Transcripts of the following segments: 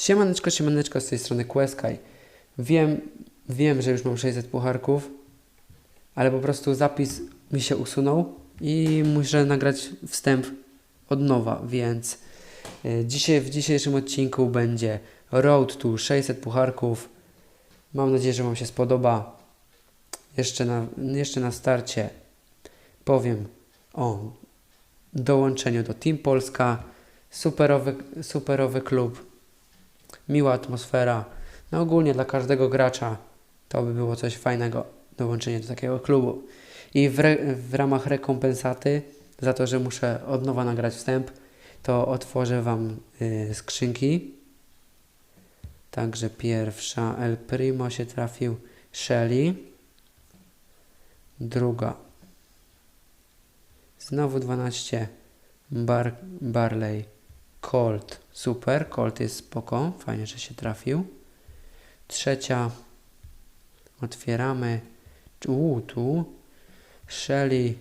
Siemaneczko, siemaneczko z tej strony Queskaj. Wiem, wiem, że już mam 600 pucharków, ale po prostu zapis mi się usunął i muszę nagrać wstęp od nowa, więc y, dzisiaj, w dzisiejszym odcinku będzie Road to 600 pucharków. Mam nadzieję, że Wam się spodoba. Jeszcze na, jeszcze na starcie powiem o dołączeniu do Team Polska. Superowy, superowy klub, miła atmosfera. No ogólnie dla każdego gracza to by było coś fajnego, dołączenie do takiego klubu. I w, re, w ramach rekompensaty za to, że muszę od nowa nagrać wstęp, to otworzę Wam y, skrzynki. Także pierwsza El Primo się trafił Shelly. Druga. Znowu 12 Bar Barley Colt. Super, Colt jest spoko. Fajnie, że się trafił. Trzecia. Otwieramy. U, tu. Shelly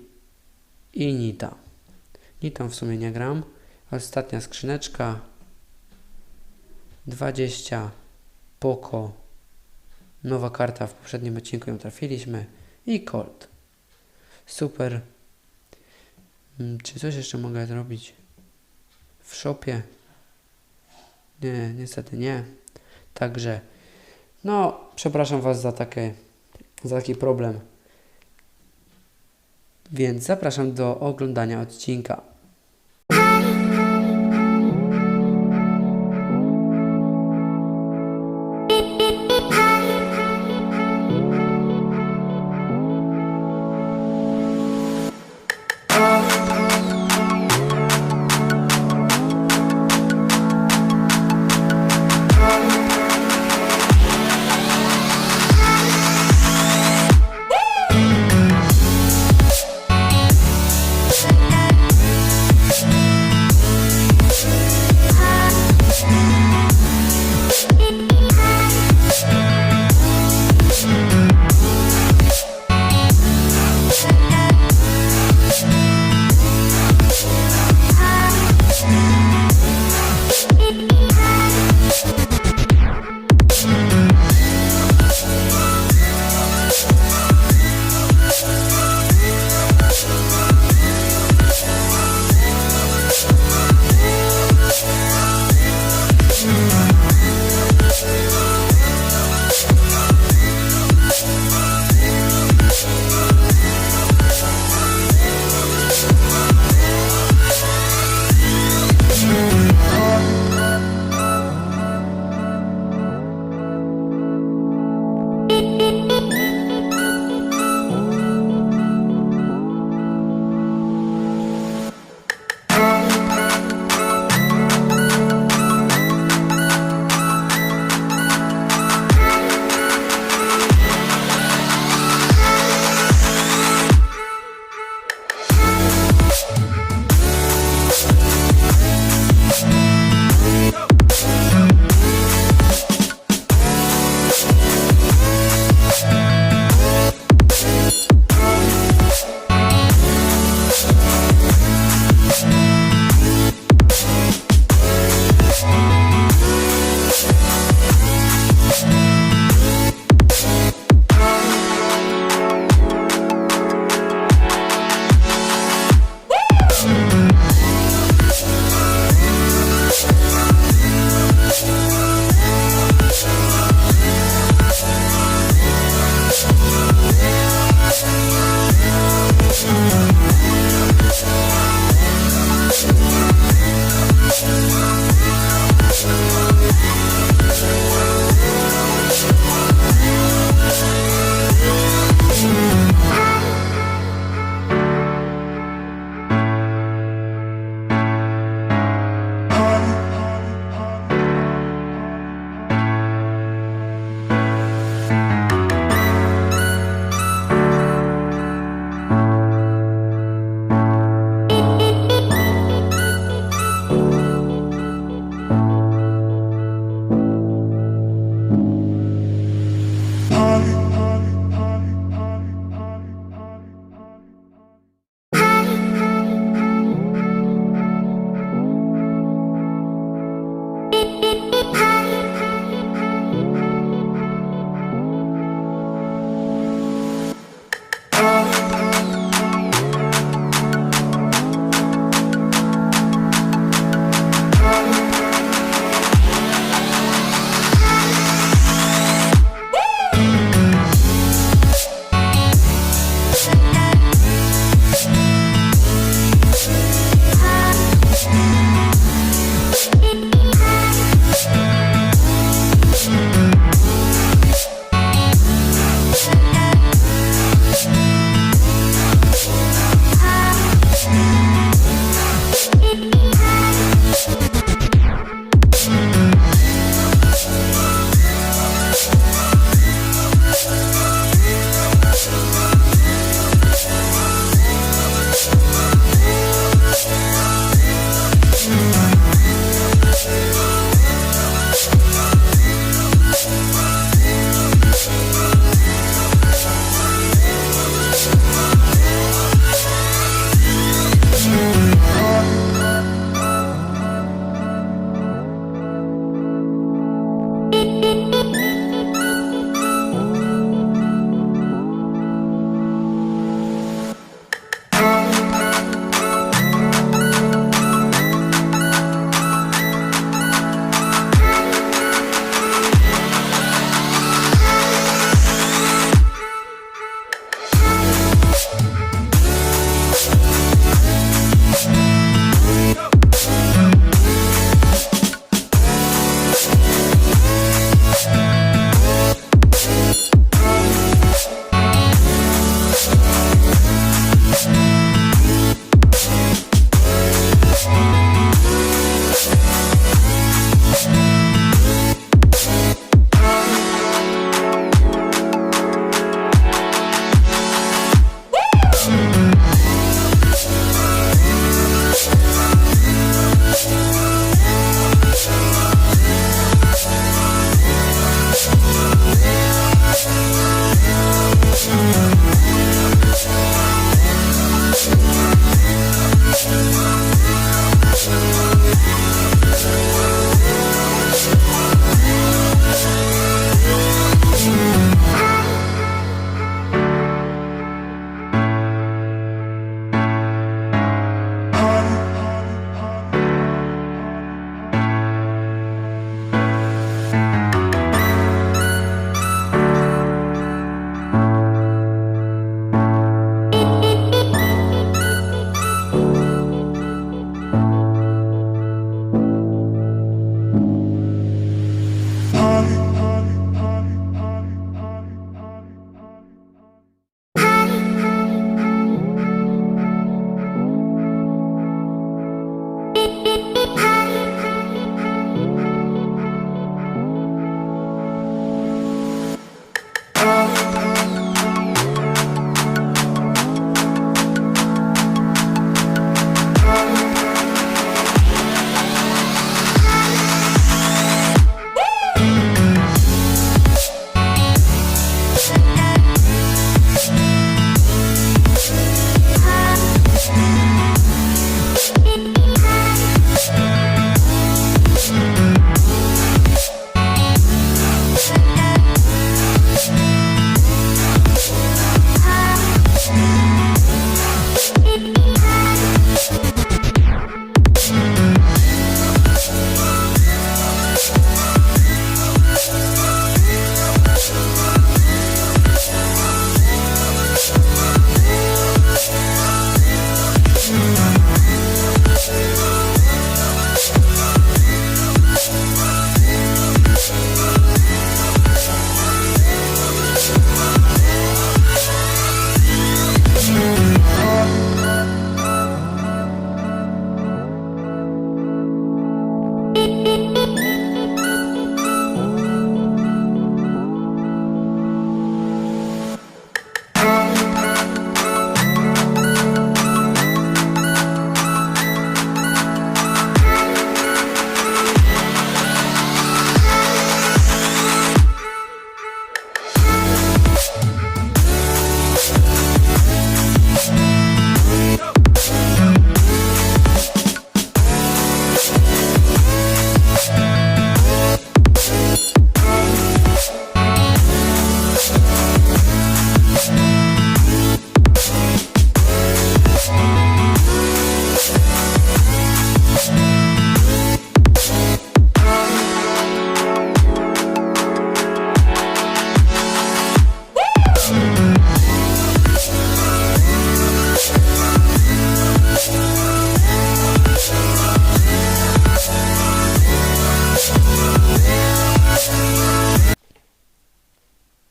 i Nita. Nitą w sumie nie gram. Ostatnia skrzyneczka. 20. Poco. Nowa karta w poprzednim odcinku ją trafiliśmy. I Colt. Super. Mm, Czy coś jeszcze mogę zrobić? W shopie? Nie, niestety nie. Także, no, przepraszam Was za, takie, za taki problem. Więc zapraszam do oglądania odcinka.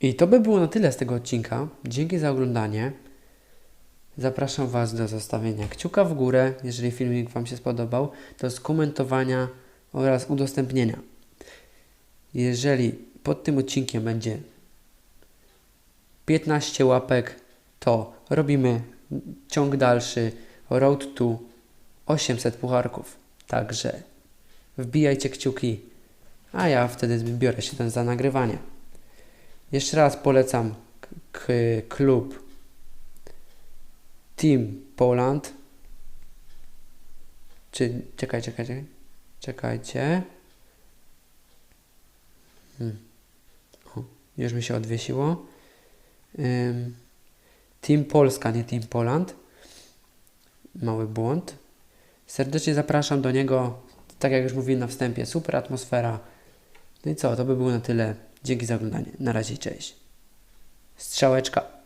I to by było na tyle z tego odcinka. Dzięki za oglądanie. Zapraszam Was do zostawienia kciuka w górę, jeżeli filmik Wam się spodobał, do skomentowania oraz udostępnienia. Jeżeli pod tym odcinkiem będzie 15 łapek, to robimy ciąg dalszy Road to 800 pucharków. Także wbijajcie kciuki, a ja wtedy biorę się ten za nagrywanie. Jeszcze raz polecam klub Team Poland. Czy czekaj, czekaj, czekaj. Czekajcie. Hmm. O, już mi się odwiesiło. Team Polska, nie Team Poland. Mały błąd. Serdecznie zapraszam do niego. Tak jak już mówiłem na wstępie, super atmosfera. No i co, to by było na tyle. Dzięki za oglądanie. Na razie, cześć. Strzałeczka.